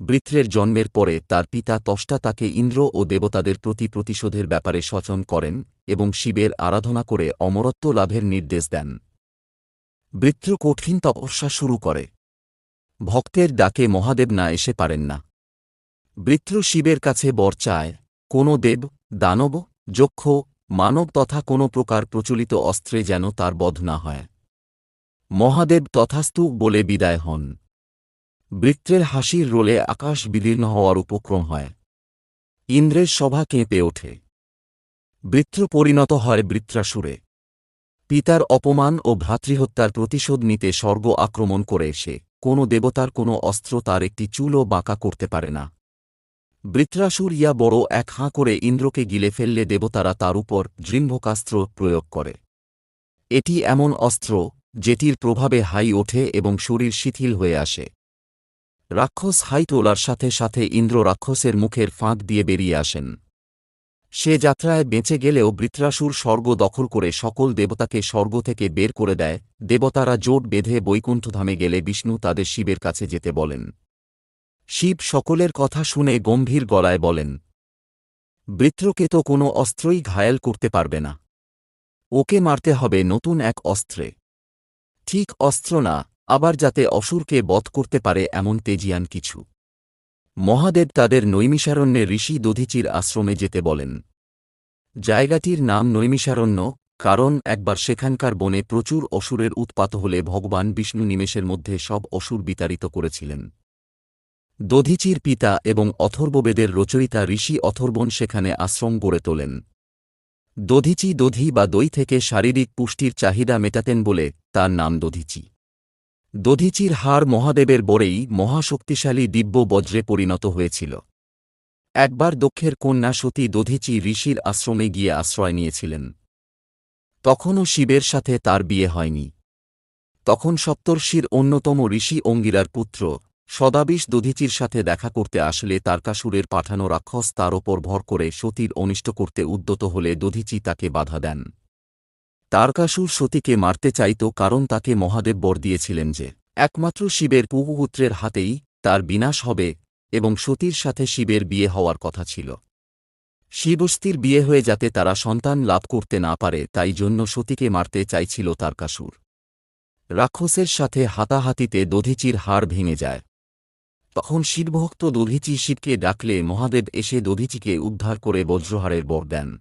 বৃত্রের জন্মের পরে তার পিতা তষ্টা তাকে ইন্দ্র ও দেবতাদের প্রতি প্রতিশোধের ব্যাপারে সচন করেন এবং শিবের আরাধনা করে অমরত্ব লাভের নির্দেশ দেন। বৃত্র কঠিন তপস্যা শুরু করে। ভক্তের ডাকে মহাদেব না এসে পারেন না। বৃত্র শিবের কাছে বর চায়, কোনো দেব, দানব, যক্ষ, মানব তথা কোনো প্রকার প্রচলিত অস্ত্রে যেন তার বধ না হয়। মহাদেব তথাস্তু বলে বিদায় হন। বৃত্রের হাসির রোলে আকাশ বিদীর্ণ হওয়ার উপক্রম হয়। ইন্দ্রের সভা কেঁপে ওঠে। বৃত্র পরিণত হয় বৃত্রাসুরে। পিতার অপমান ও ভ্রাতৃহত্যার প্রতিশোধ নিতে স্বর্গ আক্রমণ করে এসে কোনো দেবতার কোনো অস্ত্র তার একটি চুলও বাঁকা করতে পারে না। বৃত্রাসুর ইয়া বড় এক হাঁ করে ইন্দ্রকে গিলে ফেললে দেবতারা তার উপর দৃম্ভকাস্ত্র প্রয়োগ করে। এটি এমন অস্ত্র, যেটির প্রভাবে হাই ওঠে এবং শরীর শিথিল হয়ে আসে। রাক্ষস হাই তোলার সাথে সাথে ইন্দ্র রাক্ষসের মুখের ফাঁক দিয়ে বেরিয়ে আসেন। সে যাত্রায় বেঁচে গেলেও বৃত্রাসুর স্বর্গ দখল করে সকল দেবতাকে স্বর্গ থেকে বের করে দেয়। দেবতারা জোট বেঁধে বৈকুণ্ঠধামে গেলে বিষ্ণু তাদের শিবের কাছে যেতে বলেন। শিব সকলের কথা শুনে গম্ভীর গলায় বলেন, বৃত্রকে তো কোনো অস্ত্রই ঘায়েল করতে পারবে না। ওকে মারতে হবে নতুন এক অস্ত্রে। ঠিক অস্ত্র না আবার যাতে অসুরকে বধ করতে পারে এমন তেজিয়ান কিছু। মহাদেব তাদের নৈমিষারণ্যে ঋষি দধিচির আশ্রমে যেতে বলেন। জায়গাটির নাম নৈমিষারণ্য, কারণ একবার সেখানকার বনে প্রচুর অসুরের উৎপাত হলে ভগবান বিষ্ণু নিমেষের মধ্যে সব অসুর বিতাড়িত করেছিলেন। দধিচির পিতা এবং অথর্ববেদের রচয়িতা ঋষি অথর্বণ সেখানে আশ্রম গড়ে তোলেন। দধিচি দধি বা দই থেকে শারীরিক পুষ্টির চাহিদা মেটাতেন বলে তার নাম দধিচি। দধিচির হার মহাদেবের বরেই মহাশক্তিশালী দিব্য বজ্রে পরিণত হয়েছিল। একবার দক্ষের কন্যা সতী দধিচি ঋষির আশ্রমে গিয়ে আশ্রয় নিয়েছিলেন। তখনও শিবের সাথে তার বিয়ে হয়নি। তখন সপ্তর্ষির অন্যতম ঋষি অঙ্গিরার পুত্র সদাবিশ দধিচির সাথে দেখা করতে আসলে তারকাসুরের পাঠানো রাক্ষস তার ওপর ভর করে সতীর অনিষ্ট করতে উদ্যত হলে দধিচি তাকে বাধা দেন। তারকাসুর সতীকে মারতে চাইত কারণ তাকে মহাদেব বর দিয়েছিলেন যে, একমাত্র শিবের পুপুত্রের হাতেই তার বিনাশ হবে এবং সতীর সাথে শিবের বিয়ে হওয়ার কথা ছিল। শিবস্তির বিয়ে হয়ে যাতে তারা সন্তান লাভ করতে না পারে, তাই জন্য সতীকে মারতে চাইছিল তারকাসুর। রাক্ষসের সাথে হাতাহাতিতে দধিচির হাড় ভেঙে যায়। তখন শিবভক্ত দধিচি শিবকে ডাকলে মহাদেব এসে দধিচিকে উদ্ধার করে বজ্রহারের বর দেন।